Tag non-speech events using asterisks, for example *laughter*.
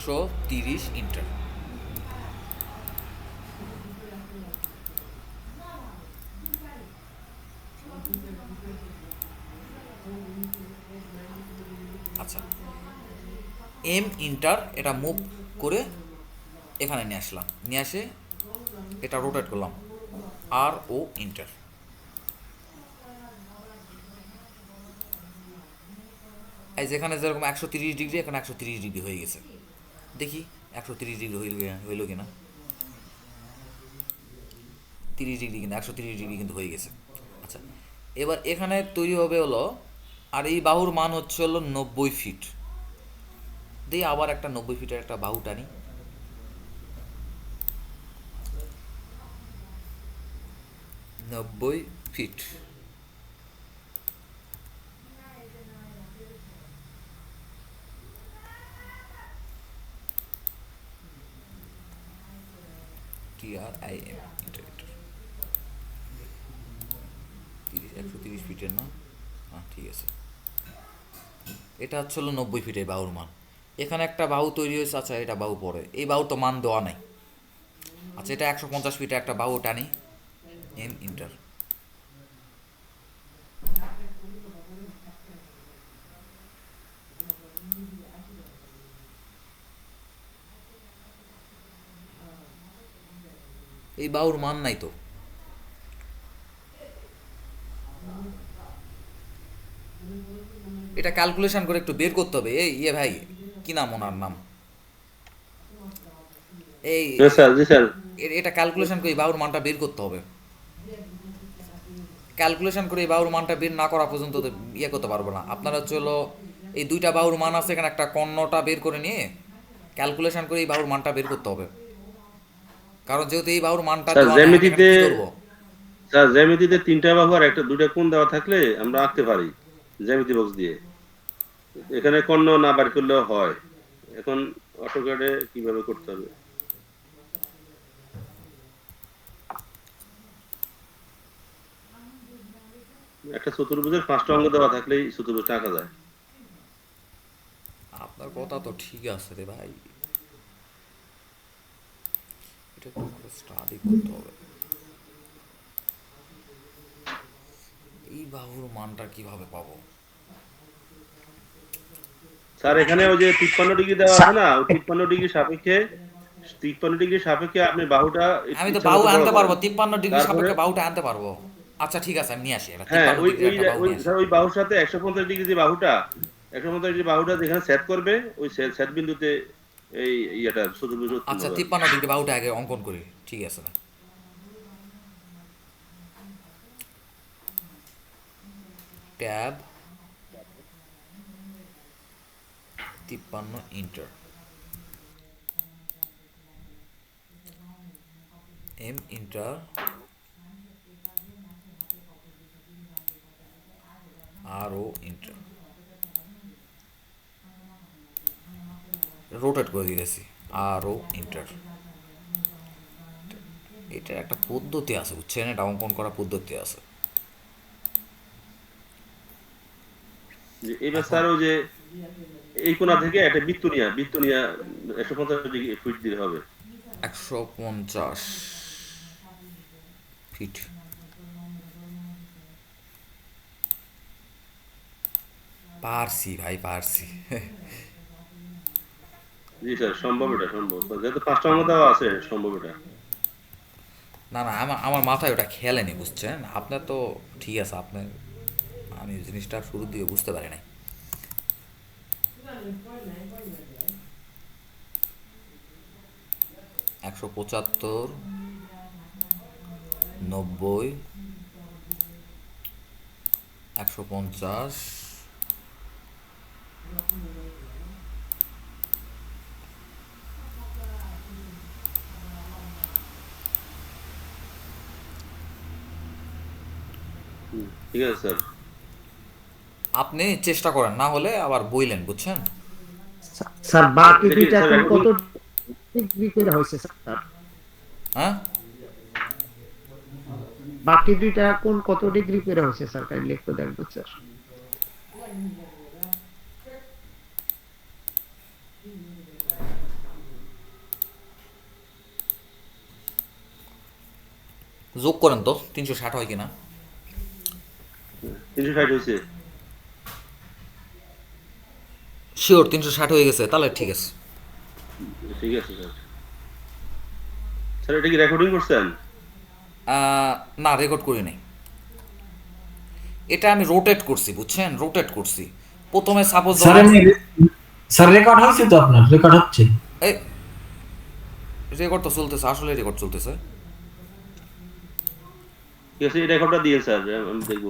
একশো তিরিশ ইন্টার। আচ্ছা এম ইন্টার এটা মুভ করে এখানে নিয়ে আসলাম। নিয়ে আসে এটা রোটেট করলাম। আর ও ইন্টার। এই যেখানে যেরকম একশো তিরিশ ডিগ্রি, এখানে একশো তিরিশ ডিগ্রি হয়ে গেছে। দেখি, একশো তিরিশ ডিগ্রি হইল হইল কিনা। তিরিশ ডিগ্রি কিন্তু, একশো তিরিশ ডিগ্রি কিন্তু হয়ে গেছে। আচ্ছা এবার এখানে তৈরি হবে হলো, আর এই বাহুর মান হচ্ছে হলো নব্বই ফিট। দিয়ে আবার একটা নব্বই ফিটের একটা বাহু টানি। নব্বই ফিট। আর আই এম একশো তিরিশ ফিটের না? হ্যাঁ ঠিক আছে। এটা হচ্ছে হলো নব্বই ফিটের বাহুর মান। এখানে একটা বাহু তৈরি হয়েছে আচ্ছা এটা বাহু পড়ে এই বাহু তো মান দেওয়া নাই। আচ্ছা এটা একশো পঞ্চাশ ফিটে একটা বাহু টানি এম ইন্টার এই বাহুর মান নাই তো। এটা ক্যালকুলেশন করে একটু বের করতে হবে। এই ইয়ে ভাই কি নাম ওনার নাম? এই স্যার জি স্যার। এটা ক্যালকুলেশন করে বাহুর মানটা বের করতে হবে। ক্যালকুলেশন করে এই বাহুর মানটা বের না করা পর্যন্ত ইয়ে করতে পারব না। আপনারা হচ্ছে হলো এই দুইটা বাউর মান আছে এখানে একটা কর্ণটা বের করে নিয়ে ক্যালকুলেশন করে এই বাউর মানটা বের করতে হবে। কারণ যেহেতু এই বাহুর মানটা জ্যামিতিতে- স্যার জ্যামিতিতে তিনটা বাহু আর একটা দুইটা কোণ দেওয়া থাকলে আমরা আঁকতে পারি জ্যামিতি বক্স দিয়ে। এখানে কর্ণ না বার করলেও হয়। এখন অটোক্যাডে কীভাবে করতে হবে? একটা চতুর্ভুজের পাঁচটা অঙ্গ দেওয়া থাকলেই চতুর্ভুজটা আঁকা যায়। আপনার কথা তো ঠিক আছে রে ভাই। এটা স্টাডি করতে হবে এই বাহুর মানটা কীভাবে পাবো স্যার এখানে ওই যে তিপ্পান্ন ডিগ্রি দেওয়া আছে না ওই তিপ্পান্ন ডিগ্রি সাপেক্ষে তিপ্পান্ন ডিগ্রি সাপেক্ষে আপনি বাহুটা আমি তো বাহু আনতে পারব তিপ্পান্ন ডিগ্রি সাপেক্ষে বাহুটা আনতে পারব আচ্ছা ঠিক আছে আমি নিয়ে আসি এটা হ্যাঁ ওই ওই। স্যার ওই বাহুর সাথে একশো পঞ্চাশ ডিগ্রি যে বাহুটা একশো পঞ্চাশ ডিগ্রি বাহুটা যেখানে সেট করবে ওই সেট বিন্দুতে এই ইয়েটা চতুর্ভুজ আচ্ছা। তিপ্পান্ন ডিগ্রি বাহুটা আগে অঙ্কন করি। ঠিক আছে। না ট্যাব। তিপ্পান্ন, ইন্টার। M, enter. আর ও ইন্টার। রোটেট করে দিয়েছি। আর ও ইন্টার এটার একটা পদ্ধতি আছে বুঝছেন? এটা অঙ্কন করা পদ্ধতি আছে। যে এবার স্যার ওই যে এই কোণা থেকে একটা বৃত্ত নিয়ে বৃত্ত নিয়ে একশো পঞ্চাশ ডিগ্রি ফিট দিলে হবে। একশো পঞ্চাশ ফিট পারছি ভাই পারছি। *laughs* জি স্যার, সম্ভব এটা, সম্ভব। আছে, সম্ভব এটা। না না, আমার আমার মাথায় ওটা খেলেনি, বুঝছেন? আপনার তো ঠিক আছে আপনার আমি জিনিসটা শুরুর দিকে বুঝতে পারি নাই। একশো পঁচাত্তর, নব্বই, একশো পঞ্চাশ ঠিক আছে স্যার। আপনি চেষ্টা করেন না হলে আবার বইলেন বুঝছেন? স্যার বাকি দুইটা এখন কত ডিগ্রি করে হয়েছে স্যার? হ্যাঁ? বাকি দুইটা এখন কত ডিগ্রি করে হয়েছে স্যার? কাইন্ডলি একটু দেখব স্যার। যোগ করেন তো তিনশো ষাট হয় কিনা? তিনশো ষাট হয়েছে। শিওর তিনশো ষাট হয়ে গেছে তাহলে ঠিক আছে। ঠিক আছে স্যার স্যার এটা কি রেকর্ডিং করছেন? না রেকর্ড করি নাই। এটা আমি রোটেট করছি বুঝছেন? রোটেট করছি। প্রথমে সাপোজ স্যার আমি স্যার রেকর্ড হয়েছে তো আপনার? রেকর্ড হচ্ছে? এই রেকর্ড তো চলতেছে আসলে রেকর্ড চলতেছে। ঠিক আছে এই রেকর্ডটা দিয়ে স্যার আমি দেখব।